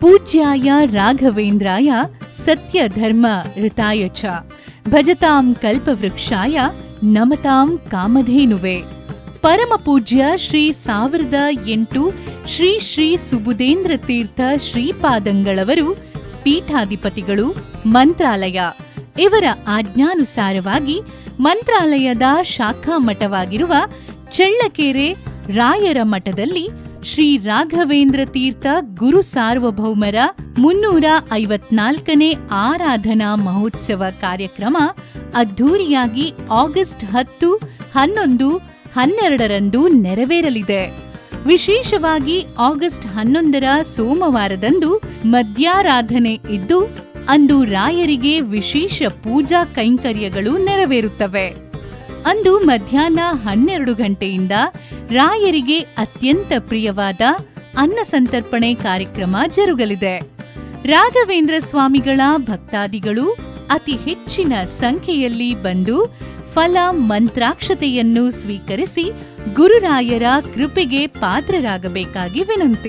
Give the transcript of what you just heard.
ಪೂಜ್ಯಾಯ ರಾಘವೇಂದ್ರಾಯ ಸತ್ಯಧರ್ಮ ಋತಾಯ ಚ ಭಜತಾಂ ಕಲ್ಪವೃಕ್ಷಾಯ ನಮತಾಂ ಕಾಮಧೇನುವೆ. ಪರಮ ಪೂಜ್ಯ ಶ್ರೀ ಸಾವಿರದ ಎಂಟು ಶ್ರೀ ಶ್ರೀ ಸುಬುಧೇಂದ್ರ ತೀರ್ಥ ಶ್ರೀಪಾದಂಗಳವರು, ಪೀಠಾಧಿಪತಿಗಳು, ಮಂತ್ರಾಲಯ. ಇವರ ಆಜ್ಞಾನುಸಾರವಾಗಿ ಮಂತ್ರಾಲಯದ ಶಾಖಾ ಮಠವಾಗಿರುವ ಚಳ್ಳಕೆರೆ ರಾಯರ ಮಠದಲ್ಲಿ ಶ್ರೀ ರಾಘವೇಂದ್ರ ತೀರ್ಥ ಗುರು ಸಾರ್ವಭೌಮರ ಮುನ್ನೂರ ಐವತ್ನಾಲ್ಕನೇ ಆರಾಧನಾ ಮಹೋತ್ಸವ ಕಾರ್ಯಕ್ರಮ ಅದ್ಧೂರಿಯಾಗಿ ಆಗಸ್ಟ್ ಹತ್ತು, ಹನ್ನೊಂದು, ಹನ್ನೆರಡರಂದು ನೆರವೇರಲಿದೆ. ವಿಶೇಷವಾಗಿ ಆಗಸ್ಟ್ ಹನ್ನೊಂದರ ಸೋಮವಾರದಂದು ಮಧ್ಯಾರಾಧನೆ ಇದ್ದು, ಅಂದು ರಾಯರಿಗೆ ವಿಶೇಷ ಪೂಜಾ ಕೈಂಕರ್ಯಗಳು ನೆರವೇರುತ್ತವೆ. ಅಂದು ಮಧ್ಯಾಹ್ನ ಹನ್ನೆರಡು ಗಂಟೆಯಿಂದ ರಾಯರಿಗೆ ಅತ್ಯಂತ ಪ್ರಿಯವಾದ ಅನ್ನ ಸಂತರ್ಪಣೆ ಕಾರ್ಯಕ್ರಮ ಜರುಗಲಿದೆ. ರಾಘವೇಂದ್ರ ಸ್ವಾಮಿಗಳ ಭಕ್ತಾದಿಗಳು ಅತಿ ಹೆಚ್ಚಿನ ಸಂಖ್ಯೆಯಲ್ಲಿ ಬಂದು ಫಲ ಮಂತ್ರಾಕ್ಷತೆಯನ್ನು ಸ್ವೀಕರಿಸಿ ಗುರುರಾಯರ ಕೃಪೆಗೆ ಪಾತ್ರರಾಗಬೇಕಾಗಿ ವಿನಂತಿ.